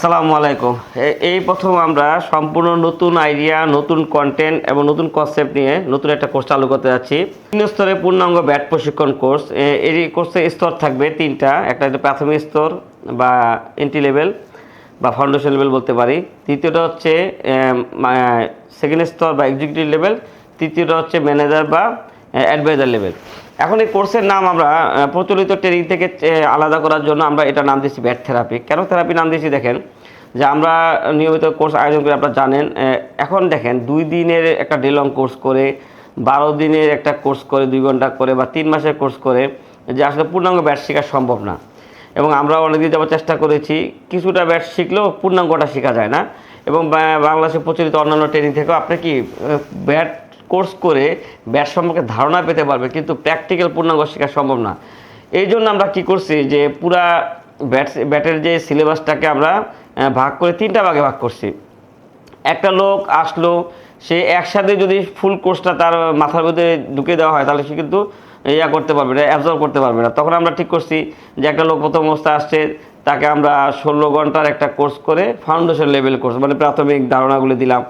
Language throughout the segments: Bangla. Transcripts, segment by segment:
আসসালামু আলাইকুম। এই প্রথম আমরা সম্পূর্ণ নতুন আইডিয়া নতুন কন্টেন্ট এবং নতুন কনসেপ্ট নিয়ে নতুন একটা কোর্স চালু করতে যাচ্ছি। তিন স্তরে পূর্ণাঙ্গ ব্যাট প্রশিক্ষণ কোর্স এই কোর্সের স্তর থাকবে তিনটা। একটা হচ্ছে প্রাথমিক স্তর বা এন্ট্রি লেভেল বা ফাউন্ডেশন লেভেল বলতে পারি। তৃতীয়টা হচ্ছে সেকেন্ড স্তর বা এক্সিকিউটিভ লেভেল তৃতীয়টা হচ্ছে ম্যানেজার বা অ্যাডভাইজার লেভেল এখন এই কোর্সের নাম আমরা প্রচলিত ট্রেনিং থেকে আলাদা করার জন্য আমরা এটা নাম দিয়েছি ব্যাট থেরাপি কেন থেরাপি নাম দিয়েছি দেখেন? যে আমরা নিয়মিত কোর্স আয়োজন করে, আপনারা জানেন এখন দেখেন দুই দিনের একটা ডে লং কোর্স করে, বারো দিনের একটা কোর্স করে, দুই ঘণ্টা করে বা তিন মাসের কোর্স করে, যে আসলে পূর্ণাঙ্গ ব্যাট শেখা সম্ভব না। এবং আমরা অনেকদিন যাওয়ার চেষ্টা করেছি, কিছুটা ব্যাট শিখলেও পূর্ণাঙ্গটা শেখা যায় না। এবং বাংলাদেশে প্রচলিত অন্যান্য ট্রেনিং থেকেও আপনি কি ব্যাট কোর্স করে ব্যাট সম্পর্কে ধারণা পেতে পারবে, কিন্তু প্র্যাকটিক্যাল পূর্ণাঙ্গ শেখা সম্ভব না। এই জন্য আমরা কি করছি যে পুরা ব্যাট ব্যাটের যে সিলেবাসটাকে আমরা ভাগ করে তিনটা ভাগে ভাগ করছি। একটা লোক আসলো, সে একসাথে যদি ফুল কোর্সটা তার মাথার মধ্যে ঢুকে দেওয়া হয়, তাহলে সে কিন্তু ইয়া করতে পারবে না অ্যাবজর্ব করতে পারবে না। তখন আমরা ঠিক করছি যে একটা লোক প্রথম অবস্থা আসছে, তাকে আমরা ষোলো ঘণ্টার একটা কোর্স করে ফাউন্ডেশন লেভেল কোর্স মানে প্রাথমিক ধারণাগুলো দিলাম।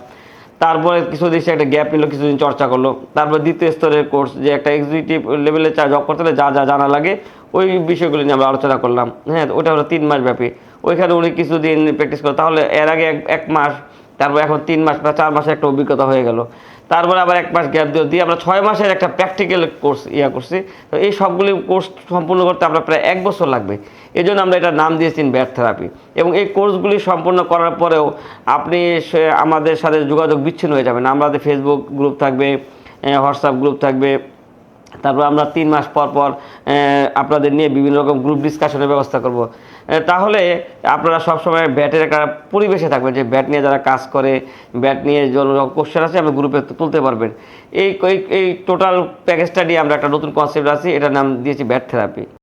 তারপরে কিছুদিন সে একটা গ্যাপ নিল, কিছুদিন চর্চা করল। তারপর দ্বিতীয় স্তরের কোর্স যে একটা এক্সিকিউটিভ লেভেলে চা জব করতে হলে যা যা জানা লাগে, ওই বিষয়গুলো নিয়ে আমরা আলোচনা করলাম। হ্যাঁ ওটা হলো তিন মাস ব্যাপী। ওইখানে উনি কিছুদিন প্র্যাকটিস করল তাহলে এর আগে এক মাস তারপর এখন তিন মাস বা চার মাসের একটা অভিজ্ঞতা হয়ে গেল। তারপরে আবার এক মাস গ্যাপ দিয়ে দিয়ে আমরা ছয় মাসের একটা প্র্যাকটিক্যাল কোর্স ইয়া করছি। তো এই সবগুলি কোর্স সম্পূর্ণ করতে আমরা প্রায় এক বছর লাগবে। এই জন্য আমরা এটা নাম দিয়েছি ব্যাট থেরাপি এবং এই কোর্সগুলি সম্পূর্ণ করার পরেও আপনি আমাদের সাথে যোগাযোগ বিচ্ছিন্ন হয়ে যাবেন। আমাদের ফেসবুক গ্রুপ থাকবে হোয়াটসঅ্যাপ গ্রুপ থাকবে তারপর আমরা তিন মাস পর পর আপনাদের নিয়ে বিভিন্ন রকম গ্রুপ ডিসকাশনের ব্যবস্থা করব। তাহলে আপনারা সবসময় ব্যাটের একটা পরিবেশে থাকবেন যে ব্যাট নিয়ে যারা কাজ করে ব্যাট নিয়ে যত কোশ্চেন আছে, আপনি গ্রুপে তুলতে পারবেন। এই, এই- টোটাল প্যাকেজটা নিয়ে আমরা একটা নতুন কনসেপ্ট আছি, এটার নাম দিয়েছি ব্যাট থেরাপি